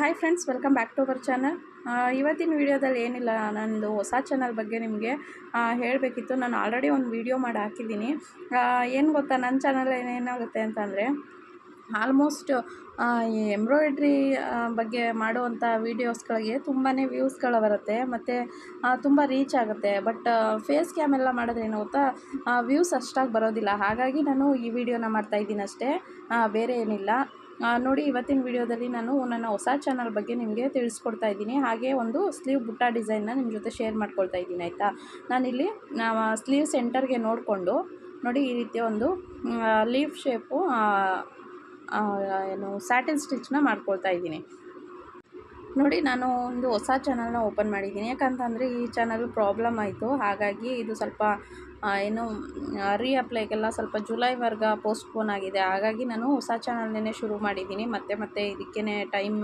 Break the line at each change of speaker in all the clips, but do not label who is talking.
Hi friends welcome back to our channel ಇವತ್ತಿನ ವಿಡಿಯೋದಲ್ಲಿ ಏನಿಲ್ಲ ನನ್ನದು ಹೊಸ ಚಾನಲ್ ಬಗ್ಗೆ ನಿಮಗೆ ಹೇಳಬೇಕಿತ್ತು. ನಾನು ಆಲ್ರೆಡಿ ಒಂದು ವೀಡಿಯೋ ಮಾಡಿ ಹಾಕಿದ್ದೀನಿ. ಏನು ಗೊತ್ತಾ ನನ್ನ ಚಾನಲ್ ಏನೇನಾಗುತ್ತೆ ಅಂತಂದರೆ ಆಲ್ಮೋಸ್ಟ್ ಎಂಬ್ರಾಯ್ಡ್ರಿ ಬಗ್ಗೆ ಮಾಡುವಂಥ ವೀಡಿಯೋಸ್ಗಳಿಗೆ ತುಂಬಾ ವ್ಯೂಸ್ಗಳು ಬರುತ್ತೆ. ಮತ್ತು ತುಂಬ ರೀಚ್ ಆಗುತ್ತೆ. ಬಟ್ ಫೇಸ್ ಕ್ಯಾಮ್ ಎಲ್ಲ ಮಾಡಿದ್ರೆ ಏನು ಗೊತ್ತಾ ವ್ಯೂಸ್ ಅಷ್ಟಾಗಿ ಬರೋದಿಲ್ಲ. ಹಾಗಾಗಿ ನಾನು ಈ ವಿಡಿಯೋನ ಮಾಡ್ತಾಯಿದ್ದೀನಿ ಅಷ್ಟೇ. ಬೇರೆ ಏನಿಲ್ಲ. ನೋಡಿ, ಇವತ್ತಿನ ವಿಡಿಯೋದಲ್ಲಿ ನಾನು ನನ್ನ ಹೊಸ ಚಾನಲ್ ಬಗ್ಗೆ ನಿಮಗೆ ತಿಳಿಸ್ಕೊಡ್ತಾ ಇದ್ದೀನಿ. ಹಾಗೆ ಒಂದು ಸ್ಲೀವ್ ಬುಟ್ಟ ಡಿಸೈನ್ನ ನಿಮ್ಮ ಜೊತೆ ಶೇರ್ ಮಾಡ್ಕೊಳ್ತಾ ಇದ್ದೀನಿ, ಆಯಿತಾ? ನಾನಿಲ್ಲಿ ಸ್ಲೀವ್ ಸೆಂಟರ್ಗೆ ನೋಡಿಕೊಂಡು, ನೋಡಿ, ಈ ರೀತಿಯ ಒಂದು ಲೀಫ್ ಶೇಪು ಏನು ಸ್ಯಾಟಿನ್ ಸ್ಟಿಚ್ನ ಮಾಡ್ಕೊಳ್ತಾ ಇದ್ದೀನಿ. ನೋಡಿ, ನಾನು ಒಂದು ಹೊಸ ಚಾನಲ್ನ ಓಪನ್ ಮಾಡಿದ್ದೀನಿ. ಯಾಕಂತಂದರೆ, ಈ ಚಾನಲ್ ಪ್ರಾಬ್ಲಮ್ ಆಯಿತು. ಹಾಗಾಗಿ ಇದು ಸ್ವಲ್ಪ ಏನು ಏನು ರೀಅಪ್ಲೈಗೆಲ್ಲ ಸ್ವಲ್ಪ ಜುಲೈವರೆಗೆ ಪೋಸ್ಟ್ಪೋನ್ ಆಗಿದೆ. ಹಾಗಾಗಿ ನಾನು ಹೊಸ ಚಾನಲ್ನೇ ಶುರು ಮಾಡಿದ್ದೀನಿ. ಮತ್ತೆ ಮತ್ತೆ ಇದಕ್ಕೇ ಟೈಮ್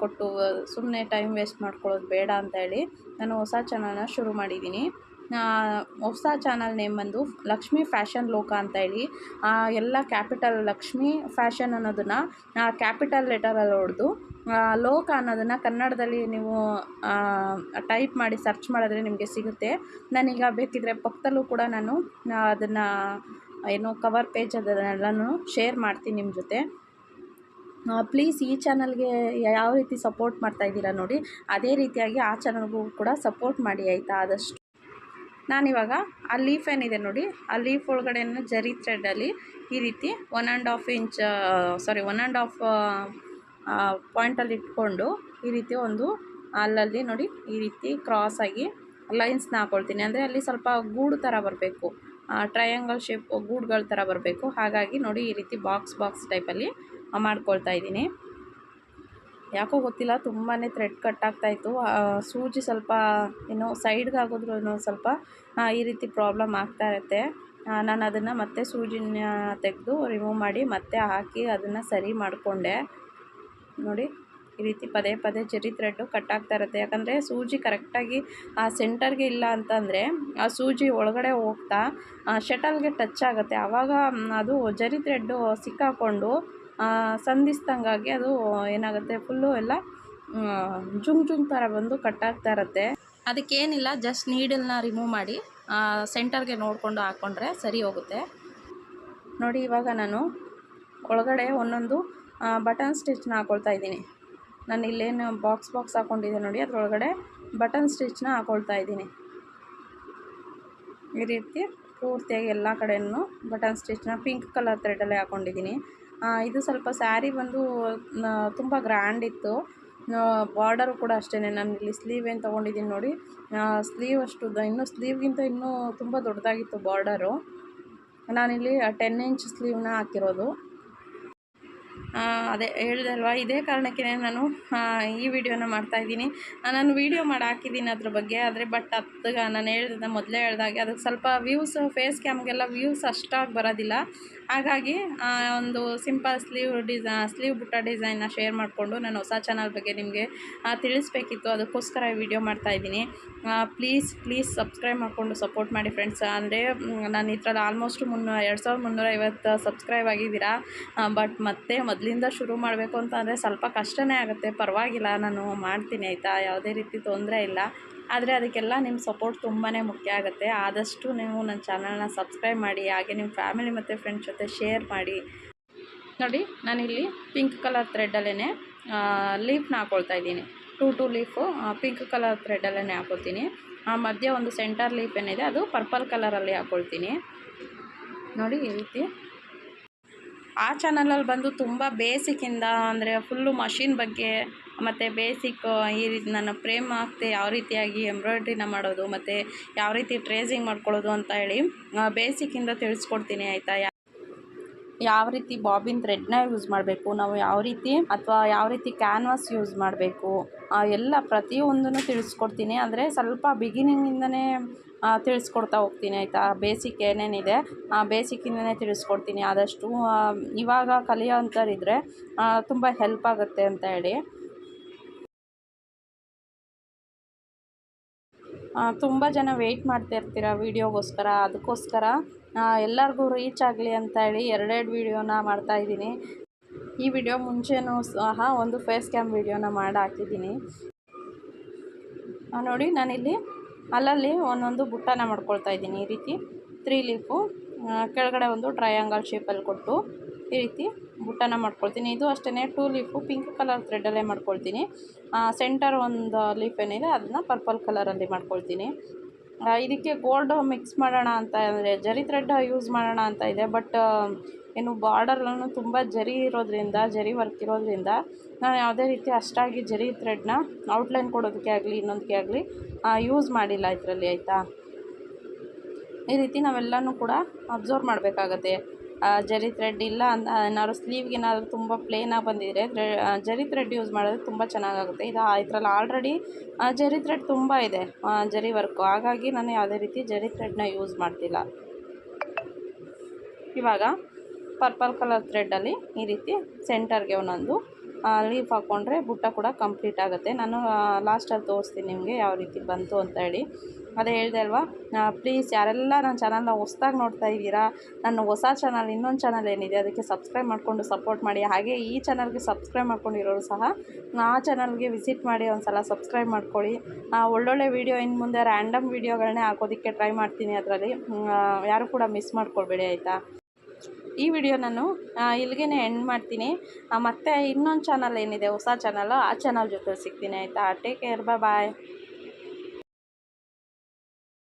ಕೊಟ್ಟು ಸುಮ್ಮನೆ ಟೈಮ್ ವೇಸ್ಟ್ ಮಾಡ್ಕೊಳ್ಳೋದು ಬೇಡ ಅಂತ ಹೇಳಿ ನಾನು ಹೊಸ ಚಾನಲ್ನ ಶುರು ಮಾಡಿದ್ದೀನಿ. ಹೊಸ ಚಾನಲ್ ನೇಮ್ ಬಂದು ಲಕ್ಷ್ಮಿ ಫ್ಯಾಷನ್ ಲೋಕ ಅಂತ ಹೇಳಿ. ಎಲ್ಲ ಕ್ಯಾಪಿಟಲ್ ಲಕ್ಷ್ಮಿ ಫ್ಯಾಷನ್ ಅನ್ನೋದನ್ನು ಕ್ಯಾಪಿಟಲ್ ಲೆಟರಲ್ಲಿ ಹೊಡೆದು ಲೋಕ ಅನ್ನೋದನ್ನು ಕನ್ನಡದಲ್ಲಿ ನೀವು ಟೈಪ್ ಮಾಡಿ ಸರ್ಚ್ ಮಾಡಿದ್ರೆ ನಿಮಗೆ ಸಿಗುತ್ತೆ. ನಾನೀಗ ಬೇಕಿದ್ದರೆ ಪಕ್ಕದಲ್ಲೂ ಕೂಡ ನಾನು ಅದನ್ನು, ಏನು ಕವರ್ ಪೇಜ್ ಅದನ್ನೆಲ್ಲನೂ ಶೇರ್ ಮಾಡ್ತೀನಿ ನಿಮ್ಮ ಜೊತೆ. ಪ್ಲೀಸ್ ಈ ಚಾನಲ್ಗೆ ಯಾವ ರೀತಿ ಸಪೋರ್ಟ್ ಮಾಡ್ತಾ ಇದ್ದೀರಾ ನೋಡಿ. ಅದೇ ರೀತಿಯಾಗಿ ಆ ಚಾನಲ್ಗೂ ಕೂಡ ಸಪೋರ್ಟ್ ಮಾಡಿ ಆಯಿತಾ? ಆದಷ್ಟು. ನಾನಿವಾಗ ಆ ಲೀಫ್ ಏನಿದೆ ನೋಡಿ, ಆ ಲೀಫ್ ಒಳಗಡೆನ ಜರಿ ಥ್ರೆಡಲ್ಲಿ ಈ ರೀತಿ one and half inch sorry one and half ಪಾಯಿಂಟಲ್ಲಿ ಇಟ್ಕೊಂಡು ಈ ರೀತಿ ಒಂದು ಅಲ್ಲಲ್ಲಿ ನೋಡಿ ಈ ರೀತಿ ಕ್ರಾಸಾಗಿ ಲೈನ್ಸ್ನ ಹಾಕ್ಕೊಳ್ತೀನಿ ಅಂದರೆ ಅಲ್ಲಿ ಸ್ವಲ್ಪ ಗೂಡು ಥರ ಬರಬೇಕು. ಟ್ರಯಾಂಗಲ್ ಶೇಪ್ ಗೂಡುಗಳ ಥರ ಬರಬೇಕು. ಹಾಗಾಗಿ ನೋಡಿ ಈ ರೀತಿ ಬಾಕ್ಸ್ ಬಾಕ್ಸ್ ಟೈಪಲ್ಲಿ ಮಾಡ್ಕೊಳ್ತಾ ಇದ್ದೀನಿ. ಯಾಕೋ ಗೊತ್ತಿಲ್ಲ ತುಂಬಾ ಥ್ರೆಡ್ ಕಟ್ ಆಗ್ತಾಯಿತ್ತು ಸೂಜಿ ಸ್ವಲ್ಪ ಏನೋ ಸೈಡ್ಗೆ ಆಗೋದ್ರೂ ಸ್ವಲ್ಪ ಈ ರೀತಿ ಪ್ರಾಬ್ಲಮ್ ಆಗ್ತಾ ಇರುತ್ತೆ. ನಾನು ಅದನ್ನು ಮತ್ತೆ ಸೂಜಿನ ತೆಗೆದು ರಿಮೂವ್ ಮಾಡಿ ಮತ್ತೆ ಹಾಕಿ ಅದನ್ನು ಸರಿ ಮಾಡಿಕೊಂಡೆ. ನೋಡಿ, ಈ ರೀತಿ ಪದೇ ಪದೇ ಜರಿ ಥ್ರೆಡ್ಡು ಕಟ್ ಆಗ್ತಾ ಇರುತ್ತೆ. ಯಾಕಂದರೆ ಸೂಜಿ ಕರೆಕ್ಟಾಗಿ ಆ ಸೆಂಟರ್ಗೆ ಇಲ್ಲ ಅಂತಂದರೆ ಆ ಸೂಜಿ ಒಳಗಡೆ ಹೋಗ್ತಾ ಶಟಲ್ಗೆ ಟಚ್ ಆಗುತ್ತೆ. ಆವಾಗ ಅದು ಜರಿ ಥ್ರೆಡ್ಡು ಸಿಕ್ಕಾಕೊಂಡು ಸಂಧಿಸ್ದಂಗಾಗಿ ಅದು ಏನಾಗುತ್ತೆ? ಫುಲ್ಲು ಎಲ್ಲ ಜುಂಗ್ ಜುಂಗ್ ಥರ ಬಂದು ಕಟ್ ಆಗ್ತಾ ಇರುತ್ತೆ. ಅದಕ್ಕೇನಿಲ್ಲ ಜಸ್ಟ್ ನೀಡಲ್ನ ರಿಮೂವ್ ಮಾಡಿ ಸೆಂಟರ್ಗೆ ನೋಡಿಕೊಂಡು ಹಾಕ್ಕೊಂಡ್ರೆ ಸರಿ ಹೋಗುತ್ತೆ. ನೋಡಿ, ಇವಾಗ ನಾನು ಒಳಗಡೆ ಒಂದೊಂದು ಬಟನ್ ಸ್ಟಿಚ್ನ ಹಾಕ್ಕೊಳ್ತಾ ಇದ್ದೀನಿ. ನಾನು ಇಲ್ಲೇನು ಬಾಕ್ಸ್ ಬಾಕ್ಸ್ ಹಾಕ್ಕೊಂಡಿದ್ದೆ ನೋಡಿ, ಅದರೊಳಗಡೆ ಬಟನ್ ಸ್ಟಿಚ್ನ ಹಾಕ್ಕೊಳ್ತಾ ಇದ್ದೀನಿ. ಈ ರೀತಿ ಪೂರ್ತಿಯಾಗಿ ಎಲ್ಲ ಕಡೆಯೂ ಬಟನ್ ಸ್ಟಿಚ್ನ ಪಿಂಕ್ ಕಲರ್ ಥ್ರೆಡಲ್ಲೇ ಹಾಕ್ಕೊಂಡಿದ್ದೀನಿ ಇದು ಸ್ವಲ್ಪ ಸ್ಯಾರಿ ಬಂದು ತುಂಬ ಗ್ರ್ಯಾಂಡ್ ಇತ್ತು. ಬಾರ್ಡರು ಕೂಡ ಅಷ್ಟೇ ನಾನು ಇಲ್ಲಿ ಸ್ಲೀವ್ ಏನು ತೊಗೊಂಡಿದ್ದೀನಿ ನೋಡಿ ಸ್ಲೀವ್ ಅಷ್ಟು ಇನ್ನೂ ಸ್ಲೀವ್ಗಿಂತ ಇನ್ನೂ ತುಂಬ ದೊಡ್ಡದಾಗಿತ್ತು ಬಾರ್ಡರು. ನಾನಿಲ್ಲಿ ಟೆನ್ ಇಂಚ್ ಸ್ಲೀವ್ನ ಹಾಕಿರೋದು. ಅದೇ ಹೇಳಿದೆ ಅಲ್ವಾ ಇದೇ ಕಾರಣಕ್ಕೆ ನಾನು ಈ ವಿಡಿಯೋನ ಮಾಡ್ತಾಯಿದ್ದೀನಿ ನಾನು ವಿಡಿಯೋ ಮಾಡಿ ಹಾಕಿದ್ದೀನಿ ಅದ್ರ ಬಗ್ಗೆ, ಆದರೆ ಬಟ್ ಅದಕ್ಕೆ ನಾನು ಹೇಳಿದ ಮೊದಲೇ ಹೇಳ್ದಾಗೆ ಅದಕ್ಕೆ ಸ್ವಲ್ಪ ವ್ಯೂಸ್ ಫೇಸ್ ಕ್ಯಾಮ್ಗೆಲ್ಲ ವ್ಯೂಸ್ ಅಷ್ಟಾಗಿ ಬರೋದಿಲ್ಲ. ಹಾಗಾಗಿ ಒಂದು ಸಿಂಪಲ್ ಸ್ಲೀವ್ ಡಿಸಾ ಸ್ಲೀವ್ ಬುಟ್ಟ ಡಿಸೈನ್ನ ಶೇರ್ ಮಾಡಿಕೊಂಡು ನಾನು ಹೊಸ ಚಾನಲ್ ಬಗ್ಗೆ ನಿಮಗೆ ತಿಳಿಸ್ಬೇಕಿತ್ತು. ಅದಕ್ಕೋಸ್ಕರ ಈ ವಿಡಿಯೋ ಮಾಡ್ತಾಯಿದ್ದೀನಿ ಪ್ಲೀಸ್ ಪ್ಲೀಸ್ ಸಬ್ಸ್ಕ್ರೈಬ್ ಮಾಡಿಕೊಂಡು ಸಪೋರ್ಟ್ ಮಾಡಿ ಫ್ರೆಂಡ್ಸ್ ಅಂದರೆ ನಾನು ಇದ್ರಲ್ಲಿ ಆಲ್ಮೋಸ್ಟ್ ಮುನ್ನೂ, ಎರಡು ಸಾವಿರದ ಮುನ್ನೂರೈವತ್ತು ಸಬ್ಸ್ಕ್ರೈಬ್ ಆಗಿದ್ದೀರಾ? ಬಟ್ ಮತ್ತೆ ಮೊದಲಿಂದ ಶುರು ಮಾಡಬೇಕು ಅಂತ ಅಂದರೆ ಸ್ವಲ್ಪ ಕಷ್ಟನೇ ಆಗುತ್ತೆ. ಪರವಾಗಿಲ್ಲ, ನಾನು ಮಾಡ್ತೀನಿ ಆಯಿತಾ? ಯಾವುದೇ ರೀತಿ ತೊಂದರೆ ಇಲ್ಲ. ಆದರೆ ಅದಕ್ಕೆಲ್ಲ ನಿಮ್ಮ ಸಪೋರ್ಟ್ ತುಂಬಾ ಮುಖ್ಯ ಆಗುತ್ತೆ. ಆದಷ್ಟು ನೀವು ನನ್ನ ಚಾನಲ್ನ ಸಬ್ಸ್ಕ್ರೈಬ್ ಮಾಡಿ, ಹಾಗೆ ನಿಮ್ಮ ಫ್ಯಾಮಿಲಿ ಮತ್ತು ಫ್ರೆಂಡ್ಸ್ ಜೊತೆ ಶೇರ್ ಮಾಡಿ. ನೋಡಿ, ನಾನಿಲ್ಲಿ ಪಿಂಕ್ ಕಲರ್ ಥ್ರೆಡ್ಡಲ್ಲೇ ಲೀಫ್ನ ಹಾಕ್ಕೊಳ್ತಾ ಇದ್ದೀನಿ. Two two leaf pink colour ಥ್ರೆಡ್ಡಲ್ಲೇ ಹಾಕ್ಕೊಳ್ತೀನಿ ಆ, ಮಧ್ಯೆ ಒಂದು ಸೆಂಟರ್ ಲೀಫ್ ಏನಿದೆ, ಅದು ಪರ್ಪಲ್ ಕಲರಲ್ಲಿ ಹಾಕ್ಕೊಳ್ತೀನಿ ನೋಡಿ, ಈ ರೀತಿ ಆ ಚಾನಲಲ್ಲಿ ಬಂದು ತುಂಬ ಬೇಸಿಕ್ಕಿಂದ ಅಂದರೆ ಫುಲ್ಲು ಮಷಿನ್ ಬಗ್ಗೆ, ಮತ್ತು ಬೇಸಿಕ್ ಈ ರೀತಿ ನನ್ನ ಪ್ರೇಮ್ ಆಗ್ತೆ, ಯಾವ ರೀತಿಯಾಗಿ ಎಂಬ್ರಾಯ್ಡ್ರಿನ ಮಾಡೋದು, ಮತ್ತು ಯಾವ ರೀತಿ ಟ್ರೇಸಿಂಗ್ ಮಾಡ್ಕೊಳ್ಳೋದು ಅಂತ ಹೇಳಿ ಬೇಸಿಕ್ಕಿಂದ ತಿಳಿಸ್ಕೊಡ್ತೀನಿ ಆಯಿತಾ? ಯಾವ ರೀತಿ ಬಾಬಿನ್ ಥ್ರೆಡ್ನ ಯೂಸ್ ಮಾಡಬೇಕು, ನಾವು ಯಾವ ರೀತಿ ಅಥವಾ ಯಾವ ರೀತಿ ಕ್ಯಾನ್ವಾಸ್ ಯೂಸ್ ಮಾಡಬೇಕು ಎಲ್ಲ ಪ್ರತಿಯೊಂದನ್ನು ತಿಳಿಸ್ಕೊಡ್ತೀನಿ. ಅಂದರೆ ಸ್ವಲ್ಪ ಬಿಗಿನಿಂಗಿಂದನೇ ತಿಳಿಸ್ಕೊಡ್ತಾ ಹೋಗ್ತೀನಿ, ಆಯಿತಾ? ಬೇಸಿಕ್ ಏನೇನಿದೆ, ಆ ಬೇಸಿಕ್ಕಿಂದನೇ ತಿಳಿಸ್ಕೊಡ್ತೀನಿ. ಆದಷ್ಟು ಇವಾಗ ಕಲಿಯೋ ಅಂಥವ್ರಿದ್ರೆ ತುಂಬ ಹೆಲ್ಪ್ ಆಗುತ್ತೆ ಅಂತ ಹೇಳಿ. ತುಂಬ ಜನ ವೆಯ್ಟ್ ಮಾಡ್ತಾ ಇರ್ತೀರ ವೀಡಿಯೋಗೋಸ್ಕರ ಅದಕ್ಕೋಸ್ಕರ ಎಲ್ಲರಿಗೂ ರೀಚ್ ಆಗಲಿ ಅಂತ ಹೇಳಿ ಎರಡೆರಡು ವೀಡಿಯೋನ ಮಾಡ್ತಾಯಿದ್ದೀನಿ ಈ ವಿಡಿಯೋ ಮುಂಚೆನೂ ಸಹ ಒಂದು ಫೇಸ್ ಕ್ಯಾಮ್ ವಿಡಿಯೋನ ಮಾಡಿ ಹಾಕಿದ್ದೀನಿ. ನೋಡಿ, ನಾನಿಲ್ಲಿ ಅಲ್ಲಲ್ಲಿ ಒಂದೊಂದು ಬುಟ್ಟನ ಮಾಡ್ಕೊಳ್ತಾ ಇದ್ದೀನಿ. ಈ ರೀತಿ ತ್ರೀ ಲೀಫು ಕೆಳಗಡೆ ಒಂದು ಟ್ರಯಾಂಗಲ್ ಶೇಪಲ್ಲಿ ಕೊಟ್ಟು ಈ ರೀತಿ ಬುಟ್ಟನ ಮಾಡ್ಕೊಳ್ತೀನಿ. ಇದು ಅಷ್ಟೇ ಟೂ ಲೀಫು ಪಿಂಕ್ ಕಲರ್ ಥ್ರೆಡ್ಡಲ್ಲೇ ಮಾಡ್ಕೊಳ್ತೀನಿ. ಸೆಂಟರ್ ಒಂದು ಲೀಫ್ ಏನಿದೆ, ಅದನ್ನ ಪರ್ಪಲ್ ಕಲರಲ್ಲಿ ಮಾಡ್ಕೊಳ್ತೀನಿ. ಇದಕ್ಕೆ ಗೋಲ್ಡ್ ಮಿಕ್ಸ್ ಮಾಡೋಣ ಅಂತ ಅಂದರೆ ಜರಿ ಥ್ರೆಡ್ ಯೂಸ್ ಮಾಡೋಣ ಅಂತ ಇದೆ ಬಟ್ ಏನು ಬಾರ್ಡರ್ಲೂ ತುಂಬ ಜರಿ ಇರೋದ್ರಿಂದ, ಜರಿ ವರ್ಕ್ ಇರೋದ್ರಿಂದ ನಾನು ಯಾವುದೇ ರೀತಿ ಅಷ್ಟಾಗಿ ಜರಿ ಥ್ರೆಡ್ನ ಔಟ್ಲೈನ್ ಕೊಡೋದಕ್ಕೆ ಆಗಲಿ ಇನ್ನೊಂದಕ್ಕೆ ಆಗಲಿ ಯೂಸ್ ಮಾಡಿಲ್ಲ ಇದರಲ್ಲಿ, ಆಯಿತಾ? ಈ ರೀತಿ ನಾವೆಲ್ಲನೂ ಕೂಡ ಅಬ್ಸರ್ವ್ ಮಾಡಬೇಕಾಗತ್ತೆ. ಜರಿ ಥ್ರೆಡ್ ಇಲ್ಲ ಅಂತ, ಏನಾದ್ರು ಸ್ಲೀವ್ಗೆ ಏನಾದರೂ ತುಂಬ ಪ್ಲೇನಾಗಿ ಬಂದಿದ್ರೆ ಜರಿ ಥ್ರೆಡ್ ಯೂಸ್ ಮಾಡಿದ್ರೆ ತುಂಬ ಚೆನ್ನಾಗಾಗುತ್ತೆ. ಇದು ಇದರಲ್ಲಿ ಆಲ್ರೆಡಿ ಜರಿ ಥ್ರೆಡ್ ತುಂಬ ಇದೆ ಜರಿ ವರ್ಕು ಹಾಗಾಗಿ ನಾನು ಯಾವುದೇ ರೀತಿ ಜರಿ ಥ್ರೆಡ್ನ ಯೂಸ್ ಮಾಡ್ತಿಲ್ಲ. ಇವಾಗ ಪರ್ಪಲ್ ಕಲರ್ ಥ್ರೆಡ್ಡಲ್ಲಿ ಈ ರೀತಿ ಸೆಂಟರ್ಗೆ ಒಂದೊಂದು ಲೀಫ್ ಹಾಕ್ಕೊಂಡ್ರೆ ಬುಟ್ಟ ಕೂಡ ಕಂಪ್ಲೀಟ್ ಆಗುತ್ತೆ. ನಾನು ಲಾಸ್ಟಲ್ಲಿ ತೋರಿಸ್ತೀನಿ ನಿಮಗೆ ಯಾವ ರೀತಿ ಬಂತು ಅಂತ ಹೇಳಿ. ಅದೇ ಹೇಳಿದೆ ಅಲ್ವಾ? ಪ್ಲೀಸ್ ಯಾರೆಲ್ಲ ನನ್ನ ಚಾನಲ್ನ ಹೊಸ್ದಾಗಿ ನೋಡ್ತಾ ಇದ್ದೀರಾ, ನನ್ನ ಹೊಸ ಚಾನಲ್ ಇನ್ನೊಂದು ಚಾನಲ್ ಏನಿದೆ, ಅದಕ್ಕೆ ಸಬ್ಸ್ಕ್ರೈಬ್ ಮಾಡಿಕೊಂಡು ಸಪೋರ್ಟ್ ಮಾಡಿ. ಹಾಗೆ ಈ ಚಾನಲ್ಗೆ ಸಬ್ಸ್ಕ್ರೈಬ್ ಮಾಡ್ಕೊಂಡಿರೋರು ಸಹ ಆ ಚಾನಲ್ಗೆ ವಿಸಿಟ್ ಮಾಡಿ ಒಂದು ಸಲ ಸಬ್ಸ್ಕ್ರೈಬ್ ಮಾಡ್ಕೊಳ್ಳಿ ಒಳ್ಳೊಳ್ಳೆ ವೀಡಿಯೋ ಇನ್ನು ಮುಂದೆ ರ್ಯಾಂಡಮ್ ವೀಡಿಯೋಗಳನ್ನೇ ಹಾಕೋದಕ್ಕೆ ಟ್ರೈ ಮಾಡ್ತೀನಿ ಅದರಲ್ಲಿ. ಯಾರು ಕೂಡ ಮಿಸ್ ಮಾಡ್ಕೊಳ್ಬೇಡಿ, ಆಯಿತಾ? ಈ ವಿಡಿಯೋ ನಾನು ಇಲ್ಲಿಗೆ ಎಂಡ್ ಮಾಡ್ತೀನಿ. ಮತ್ತು ಮತ್ತೆ ಇನ್ನೊಂದು ಚಾನಲ್ ಏನಿದೆ, ಹೊಸ ಚಾನಲ್ ಆ ಚಾನಲ್ ಜೊತೆ ಸಿಗ್ತೀನಿ, ಆಯಿತಾ? Take care bye